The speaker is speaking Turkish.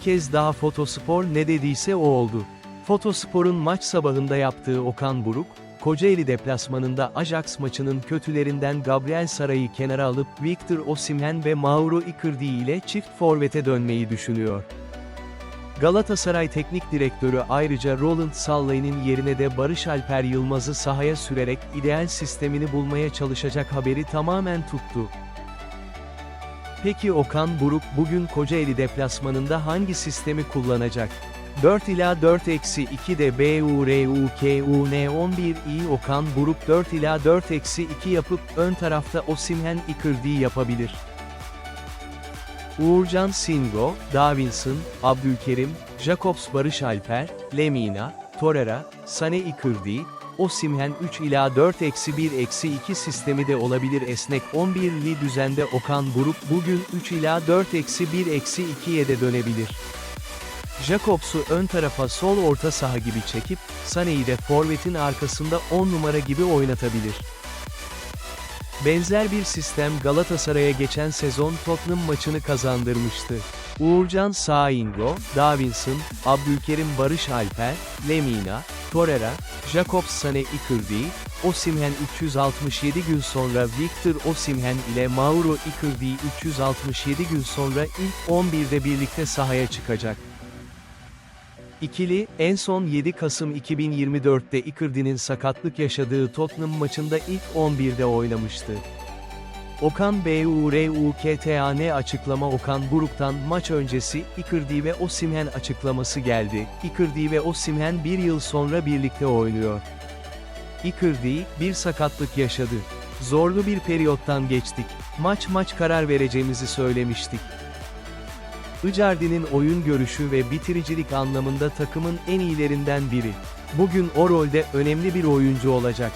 kez daha Fotospor ne dediyse o oldu. Fotospor'un maç sabahında yaptığı Okan Buruk, Kocaeli deplasmanında Ajax maçının kötülerinden Gabriel Saray'ı kenara alıp Victor Osimhen ve Mauro Icardi ile çift forvete dönmeyi düşünüyor. Galatasaray Teknik Direktörü ayrıca Roland Sallay'ın yerine de Barış Alper Yılmaz'ı sahaya sürerek ideal sistemini bulmaya çalışacak haberi tamamen tuttu. Peki Okan Buruk bugün Kocaeli deplasmanında hangi sistemi kullanacak? 4 ila 4 eksi 2 de BURUKUN 11 iyi Okan Buruk 4 ila 4 eksi 2 yapıp ön tarafta Osimhen Icardi yapabilir. Uğurcan Singo, Davinson, Abdülkerim, Jacobs Barış Alper, Lemina, Torreira, Sane Icardi, Osimhen 3 ila 4 eksi 1 eksi 2 sistemi de olabilir esnek 11'li düzende Okan Buruk bugün 3 ila 4 eksi 1 eksi 2'ye de dönebilir. Jacobs'u ön tarafa sol orta saha gibi çekip, Sané'yi de forvetin arkasında 10 numara gibi oynatabilir. Benzer bir sistem Galatasaray'a geçen sezon Tottenham maçını kazandırmıştı. Uğurcan Saingo, Davinson, Abdülkerim Barış Alper, Lemina, Torreira, Jacobs Sane Icardi, Osimhen 367 gün sonra Victor Osimhen ile Mauro Icardi 367 gün sonra ilk 11'de birlikte sahaya çıkacak. İkili, en son 7 Kasım 2024'te Icardi'nin sakatlık yaşadığı Tottenham maçında ilk 11'de oynamıştı. Okan BURUKTAN açıklama Okan Buruk'tan maç öncesi Icardi ve Osimhen açıklaması geldi. Icardi ve Osimhen bir yıl sonra birlikte oynuyor. Icardi, bir sakatlık yaşadı. Zorlu bir periyottan geçtik. Maç maç karar vereceğimizi söylemiştik. Icardi'nin oyun görüşü ve bitiricilik anlamında takımın en iyilerinden biri. Bugün o rolde önemli bir oyuncu olacak.